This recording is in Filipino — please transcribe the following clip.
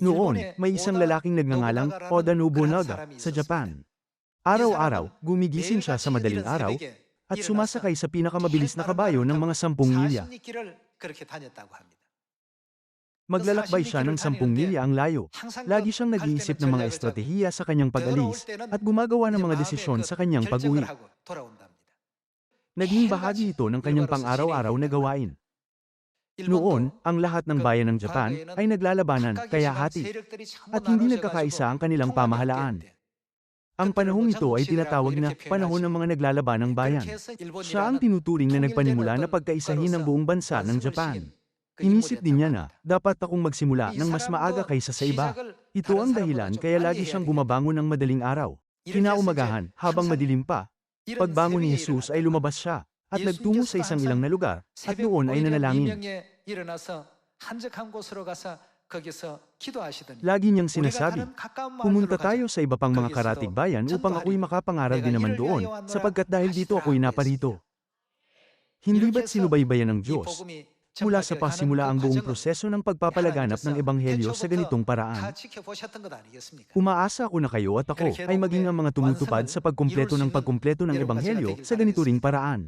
Noon, may isang lalaking nagngangalang Oda Nobunaga sa Japan. Araw-araw, gumigising siya sa madaling araw at sumasakay sa pinakamabilis na kabayo ng mga sampung milya. Maglalakbay siya ng sampung milya ang layo. Lagi siyang nag-iisip ng mga estratehiya sa kanyang pag-alis at gumagawa ng mga desisyon sa kanyang pag-uwi. Naging bahagi ito ng kanyang pang-araw-araw na gawain. Noon, ang lahat ng bayan ng Japan ay naglalabanan, kaya hati, at hindi nagkakaisa ang kanilang pamahalaan. Ang panahong ito ay tinatawag na panahon ng mga naglalaban ng bayan. Siya ang tinuturing na nagpanimula na pagkaisahin ng buong bansa ng Japan. Inisip din niya na, dapat akong magsimula ng mas maaga kaysa sa iba. Ito ang dahilan kaya lagi siyang bumabangon ng madaling araw. Kinaumagahan, habang madilim pa, pagbangon ni Jesus ay lumabas siya, at nagtungo sa isang ilang na lugar, at noon ay nanalangin. Lagi niyang sinasabi, pumunta tayo sa iba pang mga karatig bayan upang ako'y makapangaral din naman doon, sapagkat dahil dito ako'y naparito. Hindi ba't sinubaybayan ng Diyos? Mula sa pasimula ang buong proseso ng pagpapalaganap ng Ebanghelyo sa ganitong paraan. Umaasa ako na kayo at ako ay maging ang mga tumutupad sa pagkumpleto ng pagkumpleto ng Ebanghelyo sa ganito ring paraan.